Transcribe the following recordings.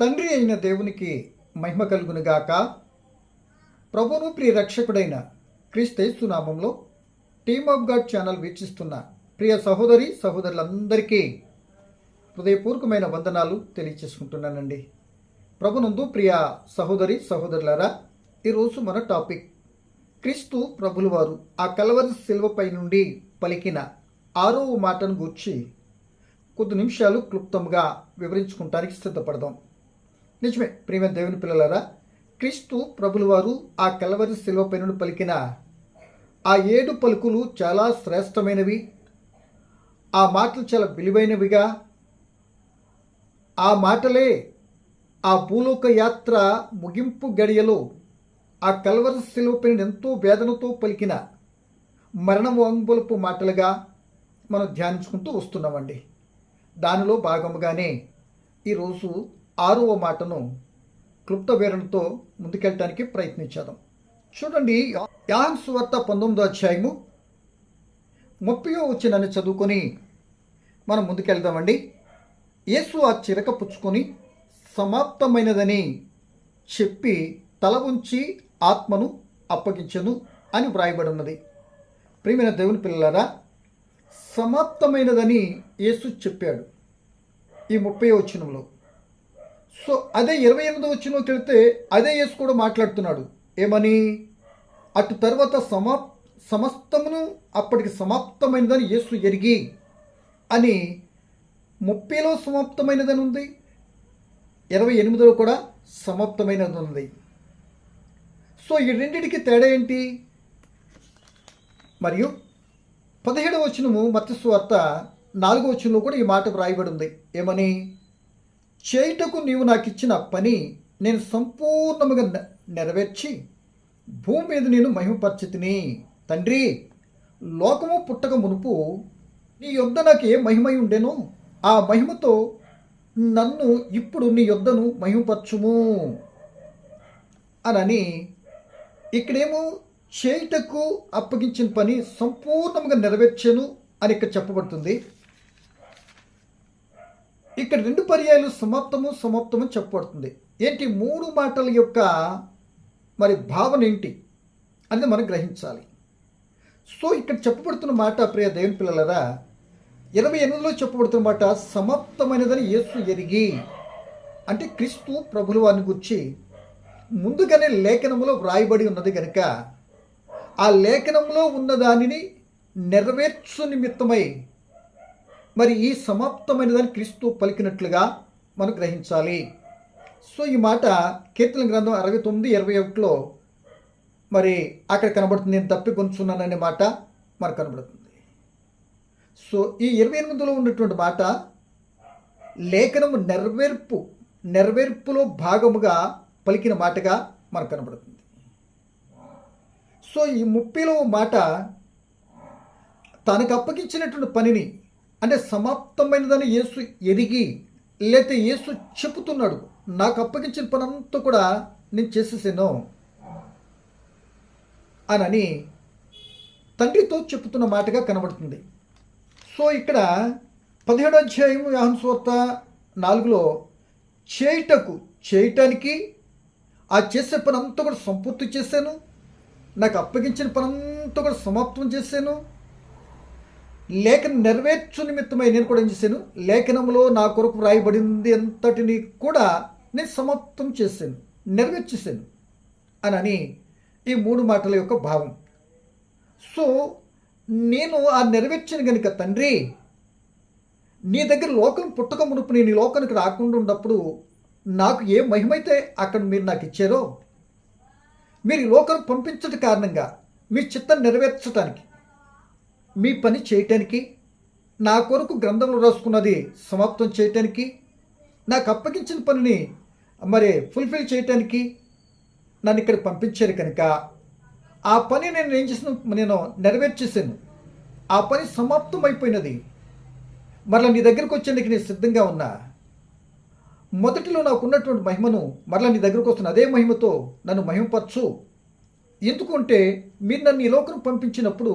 తండ్రి అయిన దేవునికి మహిమ కలుగునుగాక. ప్రభును ప్రియ రక్షకుడైన క్రీస్తు నామంలో టీమ్ ఆఫ్ గాడ్ ఛానల్ వీక్షిస్తున్న ప్రియ సహోదరి సహోదరులందరికీ హృదయపూర్వకమైన వందనాలు తెలియచేసుకుంటున్నానండి. ప్రభునందు ప్రియ సహోదరి సహోదరులరా ఈరోజు మన టాపిక్ క్రీస్తు ప్రభులవారు ఆ కలవరి శిల్వపై నుండి పలికిన ఆరో మాటను గూర్చి కొద్ది నిమిషాలు క్లుప్తంగా వివరించుకుంటానికి సిద్ధపడదాం. నిజమే ప్రేమ దేవుని పిల్లలారా క్రీస్తు ప్రభులవారు ఆ కలవరి శిల్వపై నుండి పలికిన ఆ ఏడు పలుకులు చాలా శ్రేష్టమైనవి ఆ మాటలు చాలా విలువైనవిగా ఆ మాటలే ఆ భూలోక యాత్ర ముగింపు గడియలో ఆ కల్వరి శిలువపై ఎంతో వేదనతో పలికిన మరణ వాంగ్బొలుపు మాటలుగా మనం ధ్యానించుకుంటూ వస్తున్నామండి. దానిలో భాగముగానే ఈరోజు ఆరవ మాటను క్లుప్త వేరణతో ముందుకెళ్ళటానికి ప్రయత్నించాం చూడండి యాహన్ సువార్త పంతొమ్మిదో అధ్యాయము ముప్పయో వచ్చినని చదువుకొని మనం ముందుకెళ్దామండి. యేసు ఆ చిరక పుచ్చుకొని సమాప్తమైనదని చెప్పి తల ఉంచి ఆత్మను అప్పగించను అని వ్రాయబడి ఉన్నది ప్రియమైన దేవుని పిల్లలారా సమాప్తమైనదని యేసు చెప్పాడు. ఈ ముప్పై వచనంలో సో అదే ఇరవై ఎనిమిదో వచ్చినో తెలితే అదే యేసు కూడా మాట్లాడుతున్నాడు. ఏమని? అటు తర్వాత సమా సమస్తమును అప్పటికి సమాప్తమైనదని యేసు ఎరిగి అని ముప్పైలో సమాప్తమైనదని ఉంది. ఇరవై ఎనిమిదిలో కూడా సమాప్తమైనది ఉంది. సో ఈ రెండింటికి తేడా ఏంటి? మరియు పదిహేడవ వచనము మత్స్వార్త నాలుగో వచనంలో కూడా ఈ మాట వ్రాయబడి ఉంది. ఏమని? చేయుటకు నీవు నాకు ఇచ్చిన పని నేను సంపూర్ణముగా నె- నెరవేర్చి భూమి మీద నేను మహిమపరిచితిని. తండ్రి లోకము పుట్టక మునుపు నీ యొద్ద నాకు ఏ మహిమై ఉండేనో ఆ మహిమతో నన్ను ఇప్పుడు నీ యొద్దను మహిమపరచుము. అనని ఇక్కడేమో చేయుటకు అప్పగించిన పని సంపూర్ణంగా నెరవేర్చాను అని ఇక్కడ చెప్పబడుతుంది. ఇక్కడ రెండు పర్యాయాలు సమాప్తము సమాప్తము చెప్పబడుతుంది. ఏంటి? మూడు మాటల యొక్క మరి భావన ఏంటి? అనేది మనం గ్రహించాలి. సో ఇక్కడ చెప్పబడుతున్న మాట ప్రియ దేవుని పిల్లలరా ఇరవై ఎనిమిదిలో చెప్పబడుతున్న మాట సమాప్తమైనదని యేసు ఎరిగి అంటే క్రీస్తు ప్రభులు వారిని గురించి ముందుగానే లేఖనములో వ్రాయబడి ఉన్నది కనుక ఆ లేఖనంలో ఉన్న దానిని నెరవేర్చు నిమిత్తమై మరి ఈ సమాప్తమైన దాన్ని క్రీస్తు పలికినట్లుగా మనం గ్రహించాలి. సో ఈ మాట కీర్తన గ్రంథం అరవై తొమ్మిది ఇరవై ఒకటిలో మరి అక్కడ కనబడుతుంది. నేను తప్పి కొంచున్నాననే మాట మనకు కనబడుతుంది. సో ఈ ఇరవై ఎనిమిదిలో ఉన్నటువంటి మాట లేఖనము నెరవేర్పు నెరవేర్పులో భాగముగా పలికిన మాటగా మనకు కనబడుతుంది. సో ఈ ముప్పిలో మాట తనకు అప్పగించినటువంటి పనిని అంటే సమాప్తమైనదని యేసు ఎరిగి లేతే యేసు చెబుతున్నాడు నాకు అప్పగించిన పనంతా అంతా కూడా నేను చేసేసాను అనని తండ్రితో చెప్తున్న మాటగా కనబడుతుంది. సో ఇక్కడ పదిహేడో అధ్యాయం యాహన్స్వార్త నాలుగులో చేయుటకు చేయటానికి ఆ చేసే పని అంతా కూడా సంపూర్తి చేశాను నాకు అప్పగించిన పని అంతా కూడా సమాప్తం చేశాను లేఖన నెరవేర్చు నిమిత్తమై నేను కూడా ఏం చేశాను? లేఖనంలో నా కొరకు వ్రాయబడింది అంతటిని కూడా నేను సమాప్తం చేశాను నెరవేర్చేశాను అని ఈ మూడు మాటల యొక్క భావం. సో నేను ఆ నెరవేర్చిన కనుక తండ్రి నీ దగ్గర లోకం పుట్టక మునుపు నేను ఈ లోకానికి రాకుండా ఉన్నప్పుడు నాకు ఏ మహిమైతే అక్కడ మీరు నాకు ఇచ్చారో మీరు ఈ లోకం పంపించడం కారణంగా మీ చిత్తం నెరవేర్చడానికి మీ పని చేయటానికి నా కొరకు గ్రంథంలో రాసుకున్నది సమాప్తం చేయటానికి నాకు అప్పగించిన పనిని మరి ఫుల్ఫిల్ చేయటానికి నన్ను ఇక్కడ పంపించారు కనుక ఆ పని నేను ఏం చేసిన నేను నెరవేర్చేసాను ఆ పని సమాప్తం అయిపోయినది మరలా నీ దగ్గరకు వచ్చేందుకు నేను సిద్ధంగా ఉన్నా. మొదటిలో నాకు ఉన్నటువంటి మహిమను మరలా నీ దగ్గరకు వస్తున్న అదే మహిమతో నన్ను మహిమపరచు. ఎందుకంటే మీరు నన్ను ఈ లోకం పంపించినప్పుడు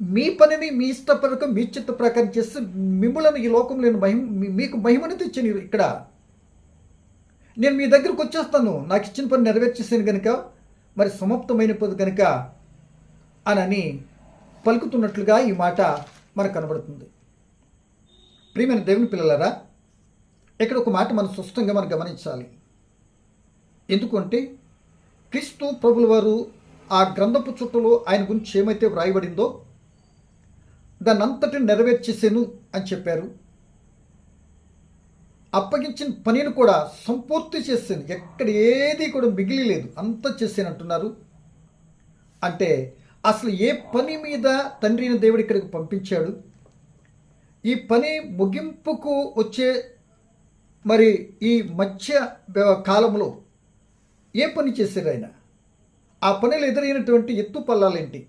మీ పనిని మీ ఇష్ట ప్రకారం మీ చిత్త ప్రకారం చేస్తే మిమ్మల్ని ఈ లోకంలో నేను మహిమ మీకు మహిమని తెచ్చాను ఇక్కడ. నేను మీ దగ్గరకు వచ్చేస్తాను. నాకు ఇచ్చిన పని నెరవేర్చేసాను కనుక మరి సమాప్తమైన కనుక అనని పలుకుతున్నట్లుగా ఈ మాట మనకు కనబడుతుంది. ప్రియమైన దేవుని పిల్లలారా ఇక్కడ ఒక మాట మనం స్పష్టంగా మనం గమనించాలి. ఎందుకంటే క్రీస్తు ప్రభుల వారు ఆ గ్రంథపు చుట్టలో ఆయన గురించి ఏమైతే వ్రాయబడిందో దాన్ని అంతటిని నెరవేర్చేసాను అని చెప్పారు. అప్పగించిన పనిని కూడా సంపూర్తి చేశాను ఎక్కడ ఏది కూడా మిగిలి లేదు. అంత చేశానంటున్నారు అంటే అసలు ఏ పని మీద తండ్రి అయిన దేవుడు ఇక్కడికి పంపించాడు? ఈ పని ముగింపుకు వచ్చే మరి ఈ మధ్య కాలంలో ఏ పని చేశారు ఆయన? ఆ పనిలో ఎదురైనటువంటి ఎత్తు పల్లాలేంటి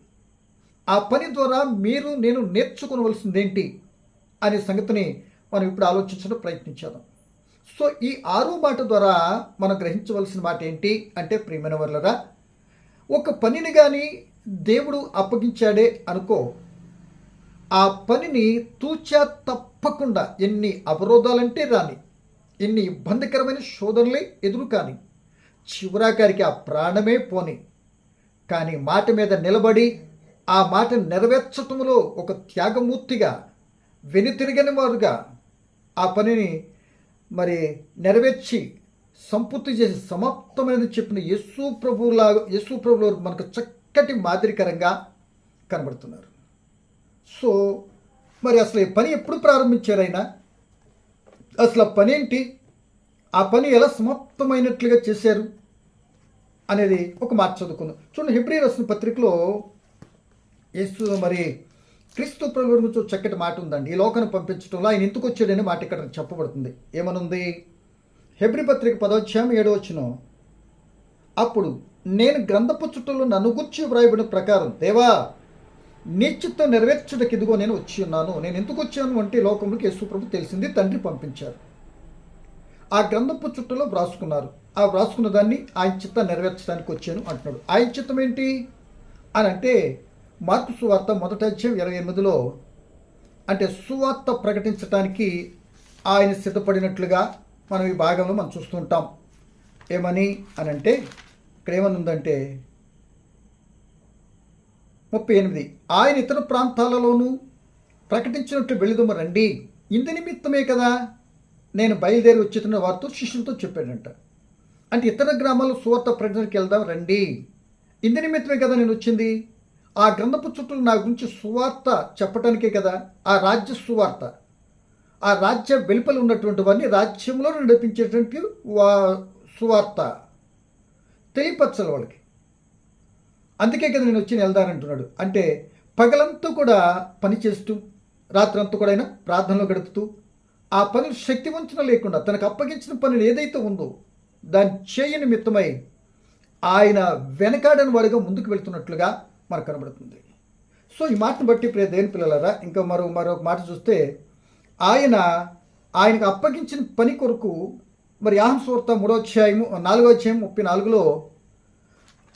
ఆ పని ద్వారా మీరు నేను నేర్చుకోవలసిందేంటి అనే సంగతిని మనం ఇప్పుడు ఆలోచించడం ప్రయత్నించాం సో ఈ ఆరో మాట ద్వారా మనం గ్రహించవలసిన మాట ఏంటి అంటే ప్రియమైన వర్లరా ఒక పనిని కానీ దేవుడు అప్పగించాడే అనుకో ఆ పనిని తూచా తప్పకుండా ఎన్ని అవరోధాలంటే రాని ఎన్ని ఇబ్బందికరమైన శోధనలే ఎదురు కాని చివరాకారికి ఆ ప్రాణమే పోని కానీ మాట మీద నిలబడి ఆ మాట నెరవేర్చటంలో ఒక త్యాగమూర్తిగా వెనుతిరగని వారుగా ఆ పనిని మరి నెరవేర్చి సంపూర్తి చేసి సమాప్తమైనది చెప్పిన యేసు ప్రభువులా యేసు ప్రభువు మనకు చక్కటి మాదిరికరంగా కనబడుతున్నారు. సో మరి అసలు ఈ పని ఎప్పుడు ప్రారంభించారైనా? అసలు ఆ పని ఏంటి? ఆ పని ఎలా సమాప్తమైనట్లుగా చేశారు? అనేది ఒక మాట చదువుకున్నాం చూడండి హెబ్రి రాసిన పత్రికలో యేసు మరి క్రీస్తు ప్రభు గురించి చక్కటి మాట ఉందండి. ఈ లోకాన్ని పంపించడంలో ఆయన ఎందుకు వచ్చాడని మాట ఇక్కడ చెప్పబడుతుంది. ఏమనుంది? హెబ్రి పత్రిక పదోధ్యాయం ఏడో వచ్చిన అప్పుడు నేను గ్రంథపు చుట్టూలో నన్ను గుర్చి వ్రాయబడిన ప్రకారం దేవా నిశ్చితం నెరవేర్చడానికి ఇదిగో నేను వచ్చి ఉన్నాను. నేను ఎందుకు వచ్చాను అంటే ఈ లోకంలోకి యేసు ప్రభు తెలిసింది తండ్రి పంపించారు. ఆ గ్రంథపు చుట్టలో వ్రాసుకున్నారు. ఆ వ్రాసుకున్న దాన్ని ఆయన చిత్తం నెరవేర్చడానికి వచ్చాను అంటున్నాడు. ఆయన చిత్తం ఏంటి? అని అంటే మార్కు సువార్త మొదటి అధ్యాయం ఇరవై ఎనిమిదిలో అంటే సువార్త ప్రకటించడానికి ఆయన సిద్ధపడినట్లుగా మనం ఈ భాగంలో మనం చూస్తుంటాం ఏమని అని అంటే ఇక్కడ ఏమని ఉందంటే ముప్పై ఎనిమిది ఆయన ఇతర ప్రాంతాలలోనూ ప్రకటించినట్టు వెళుదము రండి. ఇందు నిమిత్తమే కదా నేను బయలుదేరి వచ్చిన వారితో శిష్యులతో చెప్పాడంట. అంటే ఇతర గ్రామాల్లో సువార్త ప్రకటనకి వెళ్దాం రండి. ఇందు నిమిత్తమే కదా నేను వచ్చింది. ఆ గ్రంథపు చుట్టూ నా గురించి సువార్త చెప్పటానికే కదా ఆ రాజ్య సువార్త. ఆ రాజ్య వెలుపల ఉన్నటువంటి వారిని రాజ్యంలో నడిపించేటువంటి వా సువార్త తెలియపరచాలి వాళ్ళకి. అందుకే కదా నేను వచ్చి వెళ్దానంటున్నాడు అంటే పగలంతా కూడా పని చేస్తూ రాత్రంతా కూడా ఆయన ప్రార్థనలో గడుపుతూ ఆ పనులు శక్తివంచన లేకుండా తనకు అప్పగించిన పనులు ఏదైతే ఉందో దాన్ని చేయ నిమిత్తమై ఆయన వెనకాడని వాడిగా ముందుకు వెళ్తున్నట్లుగా మనకు కనబడుతుంది. సో ఈ మాటను బట్టి ప్రియ దేని పిల్లలరా ఇంకా మరో మరొక మాట చూస్తే ఆయన ఆయనకు అప్పగించిన పని కొరకు మరి యాహం సూర్త మూడో అధ్యాయము నాలుగో అధ్యాయం ముప్పై నాలుగులో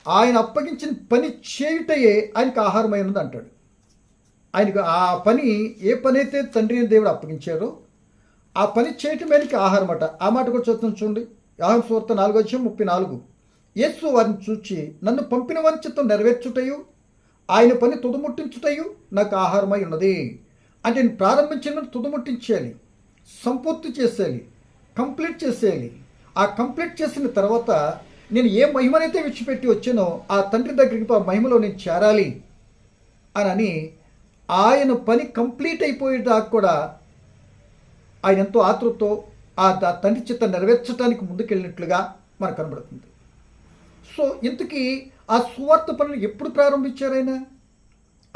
ఆయన అప్పగించిన పని చేయుటయే ఆయనకు ఆహారమైనది అంటాడు. ఆయనకు ఆ పని ఏ పని అయితే తండ్రి దేవుడు అప్పగించారో ఆ పని చేయటం ఆయనకి ఆహారం అట ఆ మాట కూడా చూద్దాం చూడండి. యాహం సూర్త నాలుగో అధ్యాయం ముప్పై నాలుగు. యేసు వారిని చూచి నన్ను పంపిన వారి నెరవేర్చుటయు ఆయన పని తుదముట్టించుటయు నాకు ఆహారమై ఉన్నది. అంటే నేను ప్రారంభించిన తుదముట్టించేయాలి. సంపూర్తి చేసేయాలి. కంప్లీట్ చేసేయాలి. ఆ కంప్లీట్ చేసిన తర్వాత నేను ఏ మహిమనైతే విడిచిపెట్టి వచ్చానో ఆ తండ్రి దగ్గరికి ఆ మహిమలో నేను చేరాలి అని ఆయన పని కంప్లీట్ అయిపోయేదాకా కూడా ఆయన ఎంతో ఆతృతో ఆ తండ్రి చిత్త నెరవేర్చడానికి ముందుకెళ్ళినట్లుగా మనకు కనబడుతుంది. సో ఇంతకీ ఆ సువార్త పనులు ఎప్పుడు ప్రారంభించారైనా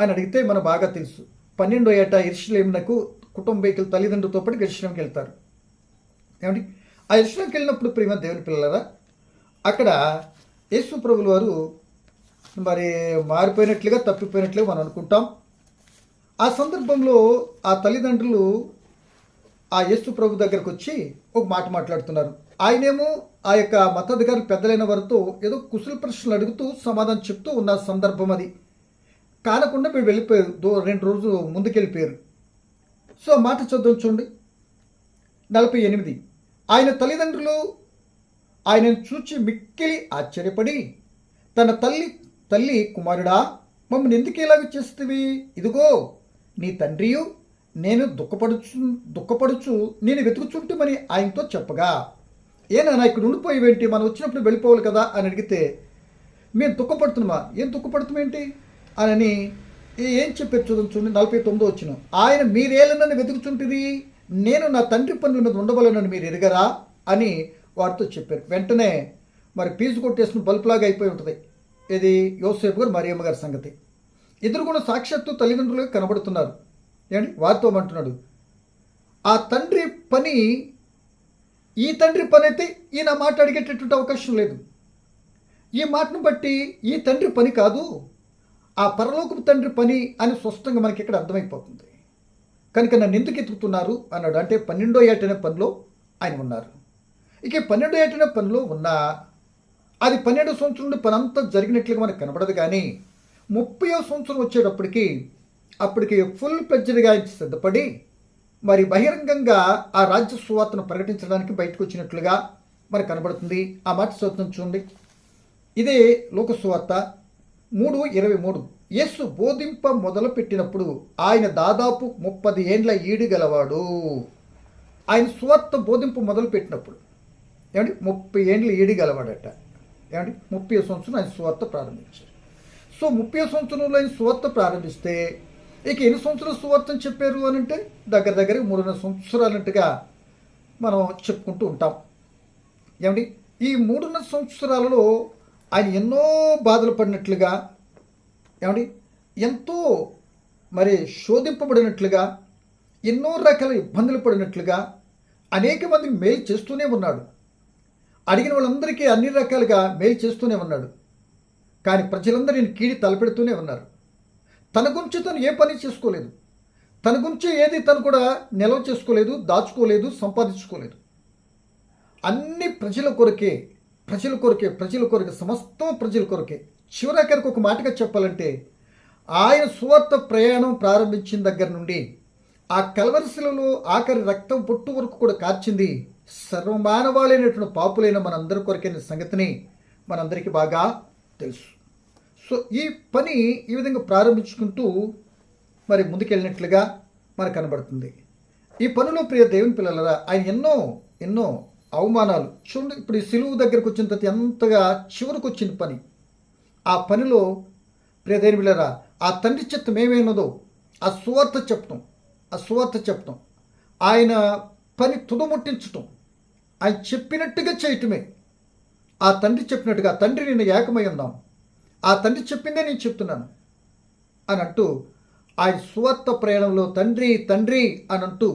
అని అడిగితే మనం బాగా తెలుసు. పన్నెండో ఏటా ఇర్షలేమునకు కుటుంబీకులు తల్లిదండ్రులతో పాటు ఇర్షలంకి వెళ్తారు. ఏమండి? ఆ ఇర్షలంకి వెళ్ళినప్పుడు ప్రేమ దేవుని పిల్లలరా అక్కడ యేసు ప్రభుల వారు మరి మారిపోయినట్లుగా తప్పిపోయినట్లుగా మనం అనుకుంటాం. ఆ సందర్భంలో ఆ తల్లిదండ్రులు ఆ యేసు ప్రభు దగ్గరకు వచ్చి ఒక మాట మాట్లాడుతున్నారు. ఆయనేమో ఆ యొక్క మతాధికారులు పెద్దలైన వారితో ఏదో కుశల ప్రశ్నలు అడుగుతూ సమాధానం చెప్తూ ఉన్న సందర్భం అది. కానకుండా మీరు వెళ్ళిపోయారు దో రెండు రోజులు ముందుకెళ్ళిపోయారు. సో మాట చూద్దాం చూడండి. నలభై ఎనిమిది. ఆయన తల్లిదండ్రులు ఆయనను చూచి మిక్కిలి ఆశ్చర్యపడి తన తల్లి తల్లి కుమారుడా మమ్మల్ని ఎందుకు ఇలాగ చేస్తుంది ఇదిగో నీ తండ్రియు నేను దుఃఖపడుచు దుఃఖపడుచు నేను వెతుకుచుంటుమని ఆయనతో చెప్పగా ఏనా ఇక్కడ ఉండిపోయేవేంటి? మనం వచ్చినప్పుడు వెళ్ళిపోవాలి కదా అని అడిగితే మేము దుఃఖపడుతున్నామా? ఏం దుఃఖపడుతున్నామేంటి అని ఏం చెప్పారు చూడండి చూడండి నలభై తొమ్మిదో వచ్చిన. ఆయన మీరేళ్ళనని వెతుకుచుంటిరి నేను నా తండ్రి పనుల మీద ఉండవలనని మీరు ఎరగరా? అని వారితో చెప్పారు. వెంటనే మరి పీజు కొట్టేసిన బల్పులాగా అయిపోయి ఉంటుంది. ఇది యోసేపు గారు మరియమ్మ గారి సంగతి. ఇద్దరు కూడా సాక్షాత్తు తల్లిదండ్రులుగా కనబడుతున్నారు. ఏమండి? వారితో అంటున్నాడు ఆ తండ్రి పని ఈ తండ్రి పని అయితే ఈయన మాట అడిగేటటువంటి అవకాశం లేదు. ఈ మాటను బట్టి ఈ తండ్రి పని కాదు ఆ పరలోకపు తండ్రి పని అని స్పష్టంగా మనకి ఇక్కడ అర్థమైపోతుంది. కనుక నన్ను ఎందుకు ఎత్తుకుతున్నారు? అన్నాడు. అంటే పన్నెండో ఏటనే పనిలో ఆయన ఉన్నారు. ఇక పన్నెండో ఏటనే పనిలో ఉన్నా అది పన్నెండు సంవత్సరం నుండి పని అంతా జరిగినట్లుగా మనకు కనబడదు కానీ ముప్పై సంవత్సరం వచ్చేటప్పటికి అప్పటికి ఫుల్ ప్లెడ్జ్డ్గా ఆయన సిద్ధపడి మరి బహిరంగంగా ఆ రాజ్య సువార్తను ప్రకటించడానికి బయటకు వచ్చినట్లుగా మనకు కనబడుతుంది. ఆ మాట సూత్రం చూడండి. ఇదే లోకసువార్త మూడు ఇరవై మూడు. యేసు బోధింప మొదలుపెట్టినప్పుడు ఆయన దాదాపు ముప్పది ఏండ్ల ఈడు గలవాడు. ఆయన సువార్త బోధింపు మొదలుపెట్టినప్పుడు ఏమండి? ముప్పై ఏండ్ల ఈడు గలవాడట. ఏమండి? ముప్పై సంవత్సరం ఆయన సువార్త ప్రారంభించారు. సో ముప్పై సంవత్సరంలో ఆయన సువార్త ప్రారంభిస్తే ఇక ఎన్ని సంవత్సరాలు సువార్తను చెప్పారు అని అంటే దగ్గర దగ్గర మూడున్నర సంవత్సరాలంటగా మనం చెప్పుకుంటూ ఉంటాం. ఏమండి? ఈ మూడున్నర సంవత్సరాలలో ఆయన ఎన్నో బాధలు పడినట్లుగా ఏమండి? ఎంతో మరి శోధింపబడినట్లుగా ఎన్నో రకాల ఇబ్బందులు పడినట్లుగా అనేక మంది మేలు చేస్తూనే ఉన్నాడు. అడిగిన వాళ్ళందరికీ అన్ని రకాలుగా మేలు చేస్తూనే ఉన్నాడు. కానీ ప్రజలందరూ నేను కీడి తలపెడుతూనే ఉన్నారు. తన గురించి తను ఏ పని చేసుకోలేదు. తన గురించి ఏది తను కూడా నిల్వ చేసుకోలేదు దాచుకోలేదు సంపాదించుకోలేదు. అన్ని ప్రజల కొరకే ప్రజల కొరకే ప్రజల కొరకే సమస్తం ప్రజల కొరకే. చివరాఖరికి ఒక మాటగా చెప్పాలంటే ఆయన సువార్త ప్రయాణం ప్రారంభించిన దగ్గర నుండి ఆ కలవరిశిలలో ఆఖరి రక్తం పొట్టు వరకు కూడా కార్చింది సర్వమానవాళైనటువంటి పాపులైన మనందరి కొరకైన సంగతిని మనందరికీ బాగా తెలుసు. సో ఈ పని ఈ విధంగా ప్రారంభించుకుంటూ మరి ముందుకెళ్ళినట్లుగా మనకు కనబడుతుంది. ఈ పనిలో ప్రియ దేవుని పిల్లలరా ఆయన ఎన్నో ఎన్నో అవమానాలు చూడండి ఇప్పుడు ఈ సిలువు దగ్గరకు వచ్చిన తర్వాత ఎంతగా చివరికి వచ్చిన పని. ఆ పనిలో ప్రియ దేవుని పిల్లరా ఆ తండ్రి చిత్తం ఏమైనదో ఆ సువార్త చెప్పటం ఆ సువార్త చెప్పటం ఆయన పని తుదముట్టించటం ఆయన చెప్పినట్టుగా చేయటమే. ఆ తండ్రి చెప్పినట్టుగా తండ్రి నిన్ను ఏకమై ఉందాం. ఆ తండ్రి చెప్పిందే నేను చెప్తున్నాను అని అంటూ ఆయన సువార్త ప్రయాణంలో తండ్రి తండ్రి అని అంటూ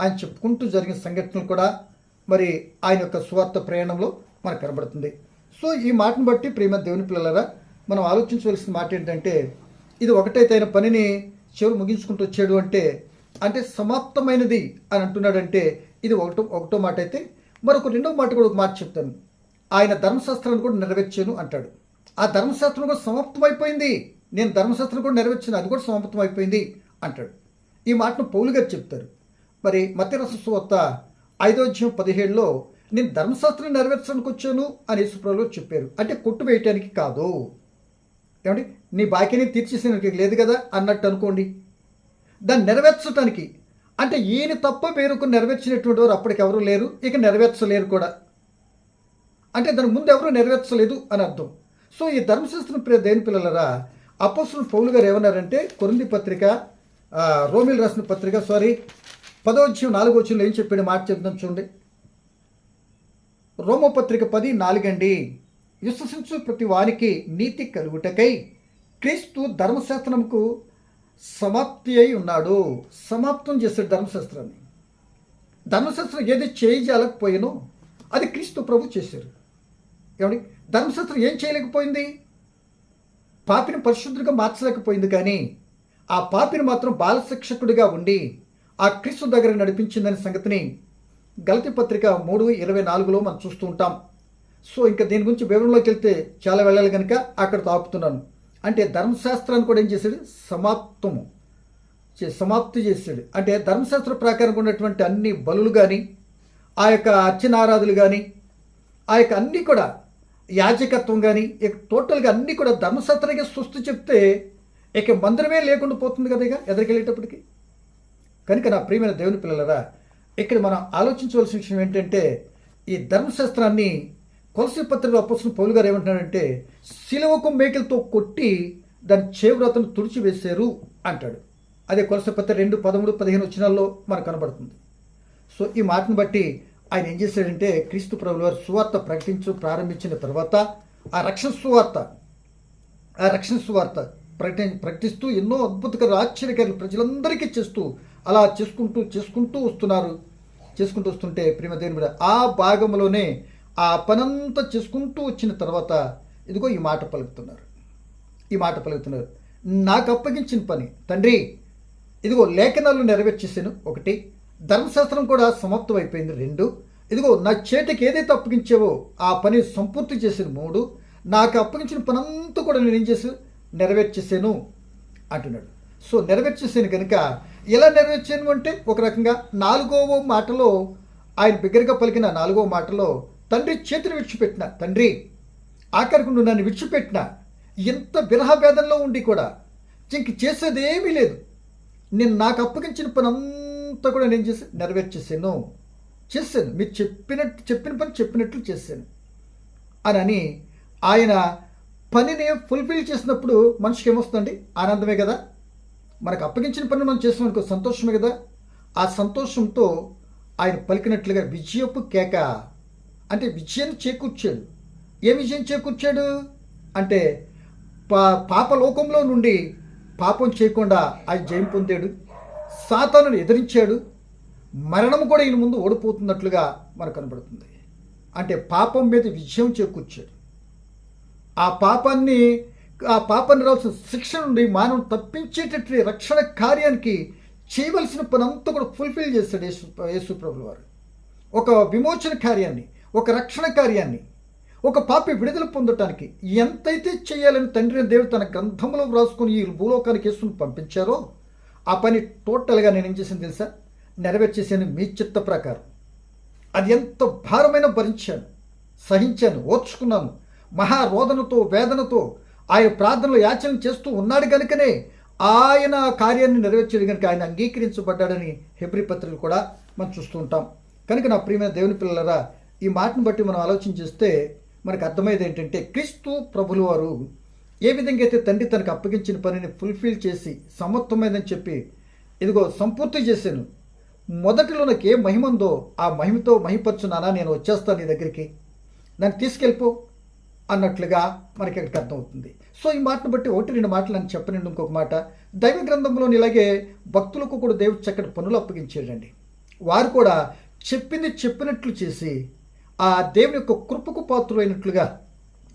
ఆయన చెప్పుకుంటూ జరిగిన సంఘటనలు కూడా మరి ఆయన యొక్క సువార్త ప్రయాణంలో మనకు కనబడుతుంది. సో ఈ మాటను బట్టి ప్రేమ దేవుని పిల్లలరా మనం ఆలోచించవలసిన మాట ఏంటంటే ఇది ఒకటైతే ఆయన పనిని చివరి ముగించుకుంటూ వచ్చాడు అంటే అంటే సమాప్తమైనది అని అంటున్నాడంటే ఇది ఒకటో ఒకటో మాట అయితే మరొక రెండో మాట కూడా ఒక మాట చెప్తాను. ఆయన ధర్మశాస్త్రాన్ని కూడా నెరవేర్చాను అంటాడు. ఆ ధర్మశాస్త్రం కూడా సమాప్తమైపోయింది. నేను ధర్మశాస్త్రం కూడా నెరవేర్చాను అది కూడా సమాప్తం అయిపోయింది అంటాడు. ఈ మాటను పౌలు గారు చెప్తారు. మరి మత్స్యరస సువార్త ఐదో అధ్యాయం పదిహేడులో నేను ధర్మశాస్త్రం నెరవేర్చడానికి వచ్చాను అని యేసుప్రభులు చెప్పారు. అంటే కొట్టు వేయటానికి కాదు. ఏమండి? నీ బాకీని తీర్చేసేందుకు లేదు కదా అన్నట్టు అనుకోండి. దాన్ని నెరవేర్చడానికి అంటే ఈయన తప్ప వేరొకరు నెరవేర్చినటువంటి వారు అప్పటికి ఎవరు లేరు ఇక నెరవేర్చలేరు కూడా. అంటే దాని ముందు ఎవరు నెరవేర్చలేదు అని అర్థం. సో ఈ ధర్మశాస్త్రం ప్రియ దేని పిల్లలరా? అపోస్తులు పౌలు గారు ఏమన్నారంటే కొరింది పత్రిక రోమిల్ రాసిన పత్రిక సారీ పదోధ్యం నాలుగో వచ్చిన ఏం చెప్పాడు మాట చెప్తాం చూడండి. రోమపత్రిక పది నాలుగండి. విశ్వసించు ప్రతి వానికి నీతి కలుగుటకై క్రీస్తు ధర్మశాస్త్రంకు సమాప్తి అయి ఉన్నాడు. సమాప్తం చేశాడు ధర్మశాస్త్రాన్ని. ధర్మశాస్త్రం ఏది చేయజాలకపోయినో అది క్రీస్తు ప్రభు చేశారు. ఏమండి? ధర్మశాస్త్రం ఏం చేయలేకపోయింది? పాపిని పరిశుద్ధుడిగా మార్చలేకపోయింది కానీ ఆ పాపిని మాత్రం బాలశిక్షకుడిగా ఉండి ఆ క్రీస్తు దగ్గర నడిపించిందనే సంగతిని గలతి పత్రిక మూడు ఇరవై నాలుగులో మనం చూస్తూ ఉంటాం. సో ఇంకా దీని గురించి వివరంలోకి వెళ్తే చాలా వెళ్ళాలి కనుక అక్కడ తాపుతున్నాను. అంటే ధర్మశాస్త్రాన్ని కూడా ఏం చేశాడు? సమాప్తము సమాప్తి చేశాడు. అంటే ధర్మశాస్త్ర ప్రకారం ఉన్నటువంటి అన్ని బలులు కానీ ఆ యొక్క అర్చనారాధులు కానీ ఆ యొక్క అన్నీ కూడా యాజకత్వం కానీ ఇక టోటల్గా అన్నీ కూడా ధర్మశాస్త్రంగా సృష్టి చెప్తే ఇక మందిరమే లేకుండా పోతుంది కదా ఇక ఎదురుకెళ్ళేటప్పటికి. కనుక నా ప్రియమైన దేవుని పిల్లలరా ఇక్కడ మనం ఆలోచించవలసిన విషయం ఏంటంటే ఈ ధర్మశాస్త్రాన్ని కొలసి పత్రిక అప్పసిన పౌలు గారు ఏమంటున్నాడంటే శిలవకు మేకలతో కొట్టి దాని చేవ్రతను తుడిచివేశారు అంటాడు. అదే కొలసి పత్రిక రెండు పదమూడు పదిహేను వచ్చినాల్లో మనకు కనబడుతుంది. సో ఈ మాటను బట్టి ఆయన ఏం చేశాడంటే క్రీస్తు ప్రభుల వారు సువార్త ప్రకటించు ప్రారంభించిన తర్వాత ఆ రక్షణ సువార్త ఆ రక్షణ సువార్త ప్రకటి ప్రకటిస్తూ ఎన్నో అద్భుతకర ఆశ్చర్యకరాలు ప్రజలందరికీ చేస్తూ అలా చేసుకుంటూ చేసుకుంటూ వస్తున్నారు. చేసుకుంటూ వస్తుంటే ప్రేమ దేవుని మీద ఆ భాగంలోనే ఆ పనంతా చేసుకుంటూ వచ్చిన తర్వాత ఇదిగో ఈ మాట పలుకుతున్నారు. ఈ మాట పలుకుతున్నారు. నాకు అప్పగించిన పని తండ్రి ఇదిగో లేఖనాలు నెరవేర్చేసాను ఒకటి ధర్మశాస్త్రం కూడా సమాప్తం అయిపోయింది రెండు. ఇదిగో నా చేతికి ఏదైతే అప్పగించావో ఆ పని సంపూర్తి చేసిన మూడు నాకు అప్పగించిన పని అంతా కూడా నేను ఏం చేసి నెరవేర్చేసాను అంటున్నాడు. సో నెరవేర్చేసాను కనుక ఎలా నెరవేర్చాను అంటే ఒక రకంగా నాలుగవ మాటలో ఆయన బిగ్గరగా పలికిన నాలుగవ మాటలో తండ్రి చేతిని విడిచిపెట్టిన తండ్రి ఆఖరికి నువ్వు నన్ను విడిచిపెట్టిన ఎంత విరహవేదంలో ఉండి కూడా ఇంక చేసేది ఏమీ లేదు. నేను నాకు అప్పగించిన పని అంతా కూడా నేను చేసి నెరవేర్చేసాను చేశాను. మీరు చెప్పినట్టు చెప్పిన పని చెప్పినట్లు చేశాను. అని అని ఆయన పనిని ఫుల్ఫిల్ చేసినప్పుడు మనిషికి ఏమొస్తుందండి? ఆనందమే కదా? మనకు అప్పగించిన పని మనం చేసాం అనుకో సంతోషమే కదా? ఆ సంతోషంతో ఆయన పలికినట్లుగా విజయపు కేక. అంటే విజయాన్ని చేకూర్చాడు. ఏ విజయం చేకూర్చాడు? అంటే పా పాపలోకంలో నుండి పాపం చేయకుండా ఆయన జయం పొందాడు. సాతానుని ఎదిరించాడు. మరణం కూడా ఈయన ముందు ఓడిపోతున్నట్లుగా మనకు కనబడుతుంది. అంటే పాపం మీద విజయం చేకూర్చాడు. ఆ పాపాన్ని ఆ పాపాన్ని రావాల్సిన శిక్ష నుండి మానవం తప్పించేటట్టు రక్షణ కార్యానికి చేయవలసిన పని అంతా కూడా ఫుల్ఫిల్ చేస్తాడు యేసు యేసు ప్రభుల వారు. ఒక విమోచన కార్యాన్ని ఒక రక్షణ కార్యాన్ని ఒక పాపి విడుదల పొందటానికి ఎంతైతే చేయాలని తండ్రి దేవుడు తన గ్రంథంలో వ్రాసుకుని ఈ భూలోకానికి యేసును పంపించారో ఆ పని టోటల్గా నేను ఏం చేసింది తెలుసా? నెరవేర్చేసాను మీ చిత్త ప్రకారం. అది ఎంత భారమైన భరించాను సహించాను ఓర్చుకున్నాను. మహారోదనతో వేదనతో ఆయన ప్రార్థనలు యాచన చేస్తూ ఉన్నాడు కనుకనే ఆయన కార్యాన్ని నెరవేర్చేది కనుక ఆయన అంగీకరించబడ్డాడని హెబ్రి పత్రికలు కూడా మనం చూస్తూ ఉంటాం. కనుక నా ప్రియమైన దేవుని పిల్లలరా ఈ మాటను బట్టి మనం ఆలోచన చేస్తే మనకు అర్థమయ్యేది ఏంటంటే క్రీస్తు ప్రభులు వారు ఏ విధంగా అయితే తండ్రి తనకు అప్పగించిన పనిని ఫుల్ఫిల్ చేసి సమత్వమైందని చెప్పి ఇదిగో సంపూర్తి చేశాను. మొదటిలో నాకు ఏ మహిమ ఉందో ఆ మహిమతో మహిపరచున్నానా నేను వచ్చేస్తాను నీ దగ్గరికి. నన్ను తీసుకెళ్ళిపో అన్నట్లుగా మనకి ఇక్కడికి అర్థమవుతుంది. సో ఈ మాటను బట్టి ఒకటి రెండు మాటలు నన్ను చెప్పనండి ఇంకొక మాట. దైవ గ్రంథంలోని ఇలాగే భక్తులకు కూడా దేవుడు చక్కటి పనులు అప్పగించాడండి. వారు కూడా చెప్పింది చెప్పినట్లు చేసి ఆ దేవుని యొక్క కృపకు పాత్రులైనట్లుగా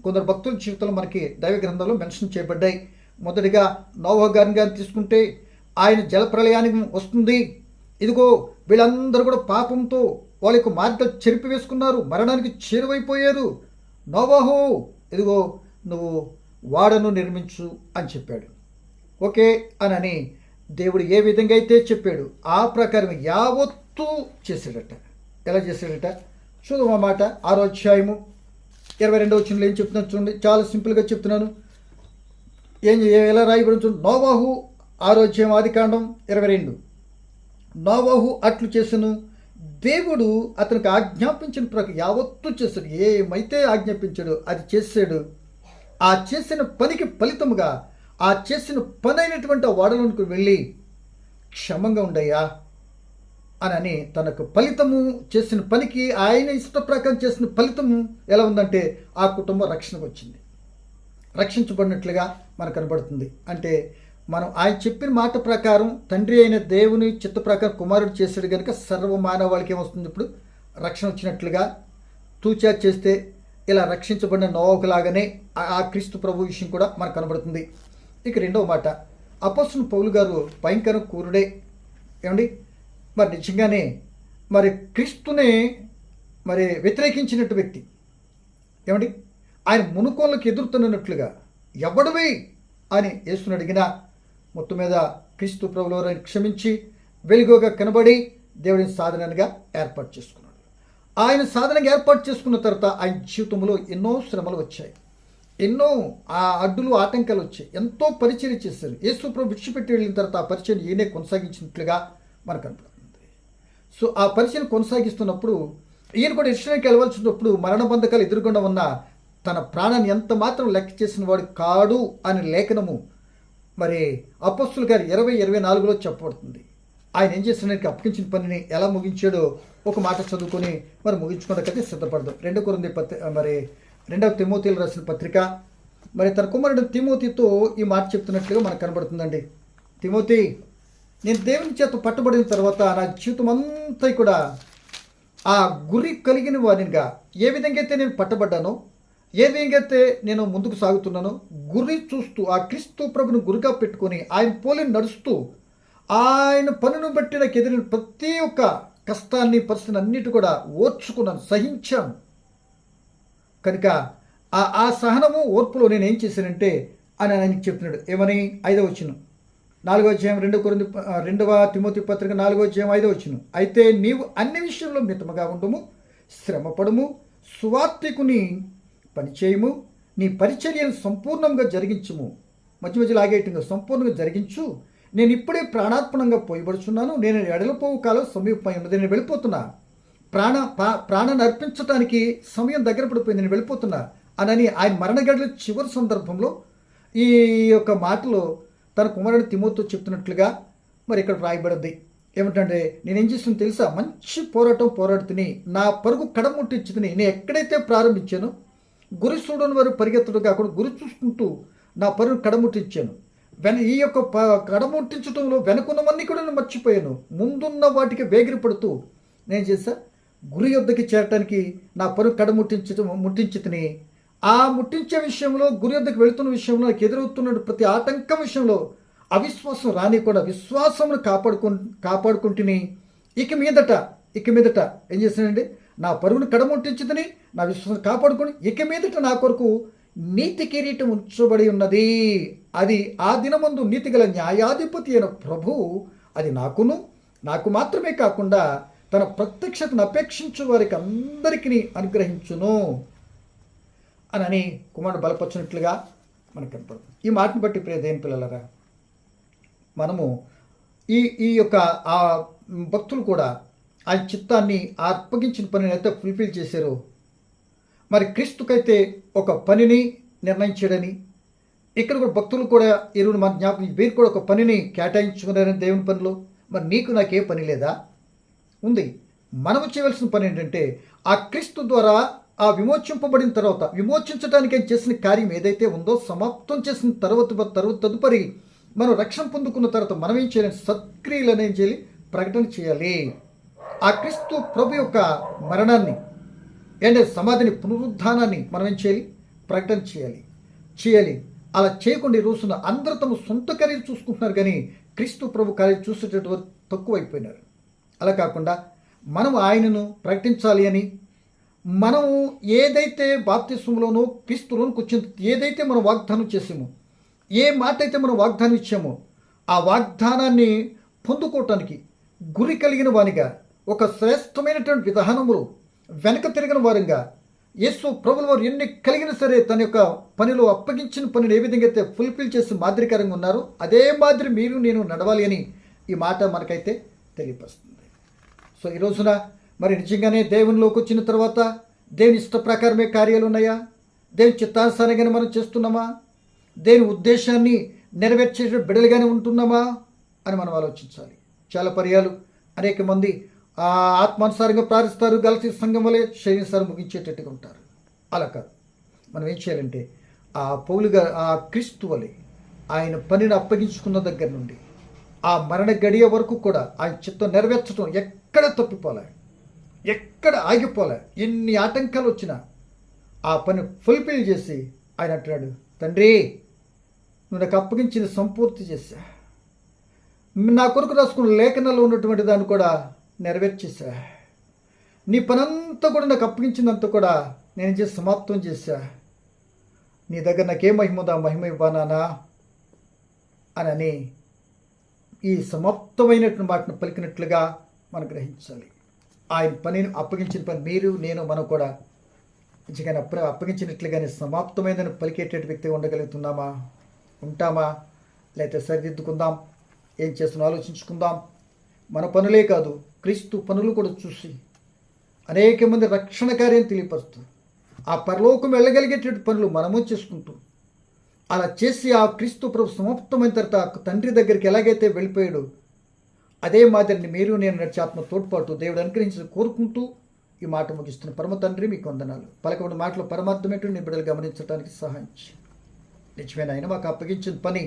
కొందరు భక్తుల జీవితంలో మనకి దైవ గ్రంథంలో మెన్షన్ చేయబడ్డాయి. మొదటిగా నోవా గారిని గారిని తీసుకుంటే ఆయన జలప్రలయానికి వస్తుంది. ఇదిగో వీళ్ళందరూ కూడా పాపంతో వాళ్ళ యొక్క మార్గాలు చెరిపి వేసుకున్నారు. మరణానికి చేరువైపోయారు. నోవాహో ఇదిగో నువ్వు వాడను నిర్మించు అని చెప్పాడు. ఓకే అనని దేవుడు ఏ విధంగా అయితే చెప్పాడు ఆ ప్రకారం యావత్తు చేశాడట. ఎలా చేశాడట? చూద్దాం అన్నమాట మాట. ఇరవై రెండో వచ్చిన ఏం చెప్తున్నాను చూడండి. చాలా సింపుల్గా చెప్తున్నాను. ఏం ఎలా రాయబడి చూడండి. నోవాహు ఆరోగ్యం ఆదికాండం ఇరవై రెండు. నోవాహు అట్లు చేసను. దేవుడు అతనికి ఆజ్ఞాపించిన ప్రక యావత్తు చేశాడు ఏమైతే ఆజ్ఞాపించాడు అది చేశాడు ఆ చేసిన పనికి ఫలితముగా ఆ చేసిన పని అయినటువంటి ఆ వాడలోనికి వెళ్ళి క్షమంగా ఉండయ్యా. అనని తనకు ఫలితము చేసిన పనికి ఆయన ఇష్ట ప్రకారం చేసిన ఫలితము ఎలా ఉందంటే ఆ కుటుంబం రక్షణకు వచ్చింది. రక్షించబడినట్లుగా మనకు కనబడుతుంది. అంటే మనం ఆయన చెప్పిన మాట ప్రకారం తండ్రి అయిన దేవుని చిత్త ప్రకారం కుమారుడు చేశాడు కనుక సర్వ మానవాళికి ఏమొస్తుంది ఇప్పుడు? రక్షణ వచ్చినట్లుగా తూచా చేస్తే ఇలా రక్షించబడిన నోవకులాగానే ఆ- ఆ క్రీస్తు ప్రభు విషయం కూడా మనకు కనబడుతుంది. ఇక రెండవ మాట అపస్సును పౌలు గారు భయంకర కూరుడే ఏమండి? మరి నిజంగానే మరి క్రీస్తునే మరి వ్యతిరేకించినట్టు వ్యక్తి. ఏమండి? ఆయన మునుకోళ్ళకి ఎదురుతున్నట్లుగా ఎవడవే అని యేసుని అడిగినా మొత్తం మీద క్రీస్తు ప్రభులవారిని క్షమించి వెలుగుగా కనబడి దేవుడిని సాధనగా ఏర్పాటు చేసుకున్నాడు. ఆయన సాధనగా ఏర్పాటు చేసుకున్న తర్వాత ఆయన జీవితంలో ఎన్నో శ్రమలు వచ్చాయి. ఎన్నో ఆ అడ్డులు ఆటంకాలు వచ్చాయి. ఎంతో పరిచయం చేశారు. యేసు ప్రభు విడిచిపెట్టి వెళ్ళిన తర్వాత ఆ పరిచయం ఈయనే కొనసాగించినట్లుగా మనకు కనపడుతుంది సో ఆ పరిచయం కొనసాగిస్తున్నప్పుడు ఈయన కూడా ఇష్టంకి వెళ్ళవలసినప్పుడు మరణ బంధకాలు ఎదుర్కొండ ఉన్న తన ప్రాణాన్ని ఎంత మాత్రం లెక్క చేసిన వాడు కాడు అనే లేఖనము మరి అపస్సులు గారు ఇరవై ఇరవై నాలుగులో చెప్పబడుతుంది. ఆయన ఏం చేసినానికి అప్పగించిన పనిని ఎలా ముగించాడో ఒక మాట చదువుకొని మరి ముగించుకోవడానికి సిద్ధపడదు. రెండో కొరింది పత్రి మరి రెండవ తిమోతిలు రాసిన పత్రిక. మరి తన కుమారుడు తిమోతితో ఈ మాట చెప్తున్నట్లుగా మనకు కనబడుతుందండి. తిమోతి నేను దేవుని చేత పట్టుబడిన తర్వాత నా జీవితం అంతా కూడా ఆ గురి కలిగిన వారినిగా ఏ విధంగా అయితే నేను పట్టబడ్డానో ఏ విధంగా అయితే నేను ముందుకు సాగుతున్నానో గురి చూస్తూ ఆ క్రీస్తు ప్రభును గురిగా పెట్టుకొని ఆయన పోలి నడుస్తూ ఆయన పనును బట్టి నాకు ఎదిరిన ప్రతి ఒక్క కష్టాన్ని పరిస్థితిని అన్నిటి కూడా ఓర్చుకున్నాను సహించాను. కనుక ఆ ఆ సహనము ఓర్పులో నేను ఏం చేశానంటే అని ఆయనకి చెప్తున్నాడు ఏమని? ఐదవ వచ్చిన నాలుగో అధ్యాయం రెండు కొరింది రెండవ తిమోతి పత్రిక నాలుగో అధ్యాయం ఐదో వచ్చిన. అయితే నీవు అన్ని విషయంలో మితముగా ఉండము శ్రమపడము సువార్తికుని పనిచేయము నీ పరిచర్యను సంపూర్ణంగా జరిగించుము. మధ్య మధ్యలో ఆగేయటంగా సంపూర్ణంగా జరిగించు. నేను ఇప్పుడే ప్రాణాత్మనంగా పోయబడుచున్నాను. నేను ఎడలపోవు కాలం సమీపమై ఉన్నది. నేను వెళ్ళిపోతున్నా. ప్రాణ పా- ప్రాణాన్ని అర్పించడానికి సమయం దగ్గర పడిపోయింది. నేను వెళ్ళిపోతున్నా. అనని ఆయన మరణగడల చివరి సందర్భంలో ఈ యొక్క మాటలు తన కుమారుడు తిమోతో చెప్తున్నట్లుగా మరి ఇక్కడ రాయబడింది ఏమిటంటే నేనేం చేస్తున్నా తెలుసా? మంచి పోరాటం పోరాడుతుని నా పరుగు కడముట్టించుతుని నేను ఎక్కడైతే ప్రారంభించానో గురి చూడని వారు పరిగెత్తడం కాకుండా గురి చూసుకుంటూ నా పరుగు కడముట్టించాను వెన ఈ యొక్క ప- కడముట్టించడంలో వెనుకున్నవన్నీ కూడా నేను మర్చిపోయాను. ముందున్న వాటికి వేగిరి పడుతూ నేను చేశా? గురి యొద్దకి చేరటానికి నా పరుగు కడముట్టించడం ముట్టించుతుని ఆ ముట్టించే విషయంలో గురి వద్దకు వెళుతున్న విషయంలో నాకు ఎదురవుతున్న ప్రతి ఆటంకం విషయంలో అవిశ్వాసం రాని కూడా విశ్వాసమును కాపాడుకు కాపాడుకుంటుని ఇక మీదట ఇక మీదట ఏం చేశానండి? నా పరుగును కడముట్టించుదని నా విశ్వాసం కాపాడుకుని ఇక మీదట నా కొరకు నీతి కిరీటం ఉంచబడి ఉన్నది. అది ఆ దినమందు నీతి గల న్యాయాధిపతి అయిన ప్రభు అది నాకును నాకు మాత్రమే కాకుండా తన ప్రత్యక్షతను అపేక్షించు వారికి అందరికీ అనుగ్రహించును. అని కుమారుడు బలపరిచినట్లుగా మనకు కనపడుతుంది. ఈ మాటను బట్టి ప్రియ దేని పిల్లలరా మనము ఈ ఈ యొక్క ఆ భక్తులు కూడా ఆ చిత్తాన్ని ఆ అప్పగించిన పనిని అయితే ఫుల్ఫిల్ చేశారు. మరి క్రీస్తుకైతే ఒక పనిని నిర్ణయించాడని ఇక్కడ కూడా భక్తులు కూడా ఇరువురు మన జ్ఞాపకం వీరు కూడా ఒక పనిని కేటాయించుకున్నారని దేవుని పనిలో. మరి నీకు నాకే పని లేదా? ఉంది. మనము చేయవలసిన పని ఏంటంటే ఆ క్రీస్తు ద్వారా ఆ విమోచింపబడిన తర్వాత విమోచించడానికి ఆయన చేసిన కార్యం ఏదైతే ఉందో సమాప్తం చేసిన తర్వాత తర్వాత తదుపరి మనం రక్షణ పొందుకున్న తర్వాత మనం ఏం చేయాలి? సత్క్రియలు ఏం చేయాలి? ప్రకటన చేయాలి. ఆ క్రీస్తు ప్రభు యొక్క మరణాన్ని ఏంటంటే సమాధిని పునరుద్ధానాన్ని మనం ఏం చేయాలి? ప్రకటన చేయాలి. చేయాలి. అలా చేయకుండా ఈ రోజున అందరూ తమ సొంత కార్యం చూసుకుంటున్నారు కానీ క్రీస్తు ప్రభు కార్యం చూసేటటువంటి తక్కువైపోయినారు. అలా కాకుండా మనం ఆయనను ప్రకటించాలి అని మనం ఏదైతే బాప్తిస్వంలోనూ క్రీస్తులోను కూర్చుని ఏదైతే మనం వాగ్దానం చేసామో ఏ మాట అయితే మనం వాగ్దానం ఇచ్చామో ఆ వాగ్దానాన్ని పొందుకోవటానికి గురి కలిగిన వానిగా ఒక శ్రేష్టమైనటువంటి విధానములు వెనక తిరిగిన వారంగా యేసు ప్రభుల వారు ఎన్ని కలిగినా సరే తన యొక్క పనిలో అప్పగించిన పనిని ఏ విధంగా అయితే ఫుల్ఫిల్ చేసి మాదిరికరంగా ఉన్నారో అదే మాదిరి మీరు నేను నడవాలి అని ఈ మాట మనకైతే తెలియపరుస్తుంది. సో ఈ రోజున మరి నిజంగానే దేవునిలోకి వచ్చిన తర్వాత దేవుని ఇష్ట ప్రకారమే కార్యాలు ఉన్నాయా? దేవుని చిత్తానుసారంగానే మనం చేస్తున్నామా? దేని ఉద్దేశాన్ని నెరవేర్చే బిడలుగానే ఉంటున్నామా? అని మనం ఆలోచించాలి. చాలా పర్యాలు అనేక మంది ఆ ఆత్మానుసారంగా ప్రార్థిస్తారు. గలసి సంఘం వలె శరీరసారం ముగించేటట్టుగా ఉంటారు. అలా కాదు. మనం ఏం చేయాలంటే ఆ పౌలుగా ఆ క్రీస్తు వలె ఆయన పనిని అప్పగించుకున్న దగ్గర నుండి ఆ మరణ గడియ వరకు కూడా ఆయన చిత్తం నెరవేర్చడం ఎక్కడ తప్పిపోలే ఎక్కడ ఆగిపోలే ఎన్ని ఆటంకాలు వచ్చినా ఆ పని ఫుల్ఫిల్ చేసి ఆయన అంటున్నాడు తండ్రి నువ్వు నాకు అప్పగించిన సంపూర్తి చేశా. నా కొరకు రాసుకున్న లేఖనాల్లో ఉన్నటువంటి దాన్ని కూడా నెరవేర్చేసా నీ పనంతా కూడా నాకు అప్పగించినంత కూడా నేను చేసి సమాప్తం చేశా. నీ దగ్గర నాకే మహిమ ఉందా? మహిమ ఇవ్వనానా అని అని ఈ సమాప్తమైనటువంటి మాటను పలికినట్లుగా మనం గ్రహించాలి. ఆయన పనిని అప్పగించిన పని మీరు నేను మనం కూడా నిజంగానే అప్పుడే అప్పగించినట్లుగానే సమాప్తమైందని పలికేటట్టు వ్యక్తిగా ఉండగలుగుతున్నామా? ఉంటామా? లేకపోతే సరిదిద్దుకుందాం? ఏం చేస్తున్నా ఆలోచించుకుందాం? మన పనులే కాదు క్రీస్తు పనులు కూడా చూసి అనేక మంది రక్షణ కార్యం తెలియపరుస్తూ ఆ పరలోకం వెళ్ళగలిగేటటువంటి పనులు మనము చేసుకుంటూ అలా చేసి ఆ క్రీస్తు ప్రభు సమాప్తమైన తర్వాత తండ్రి దగ్గరికి ఎలాగైతే వెళ్ళిపోయాడో అదే మాదిరిని మీరు నేను నడిచే ఆత్మ తోడ్పాటు దేవుడు అనుగ్రహించి కోరుకుంటూ ఈ మాట ముగిస్తున్న పరమ తండ్రి మీకు వందనాలు. పలకబడి మాటలు పరమార్థమేంటో నీ బిడ్డలు గమనించడానికి సహాయం నిజమైన ఆయన మాకు అప్పగించిన పని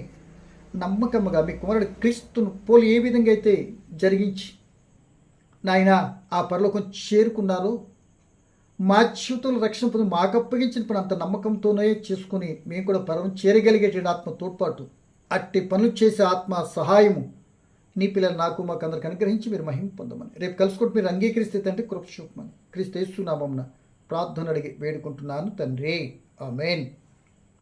నమ్మకముగా మీ కుమారుడు క్రీస్తును పోలి ఏ విధంగా అయితే జరిగించి నాయన ఆ పరలోకం చేరుకున్నారో మా జీవితంలో రక్షణ పొంది మాకు అప్పగించిన పని అంత నమ్మకంతోనే చేసుకుని మేము కూడా పరం చేరగలిగేటువంటి ఆత్మ తోడ్పాటు అట్టి పనులు చేసే ఆత్మ సహాయము నీ పిల్లలు నాకు మాకు అందరికి అనుగ్రహించి మీరు మహిమ పొందమని. రేపు కలుసుకుంటూ మీరు అంగీకరిస్తే తండ్రి కృప చూపమని. క్రీస్తు యేసునామమున ప్రార్థన అడిగి వేడుకుంటున్నాను తండ్రి. ఆమెన్.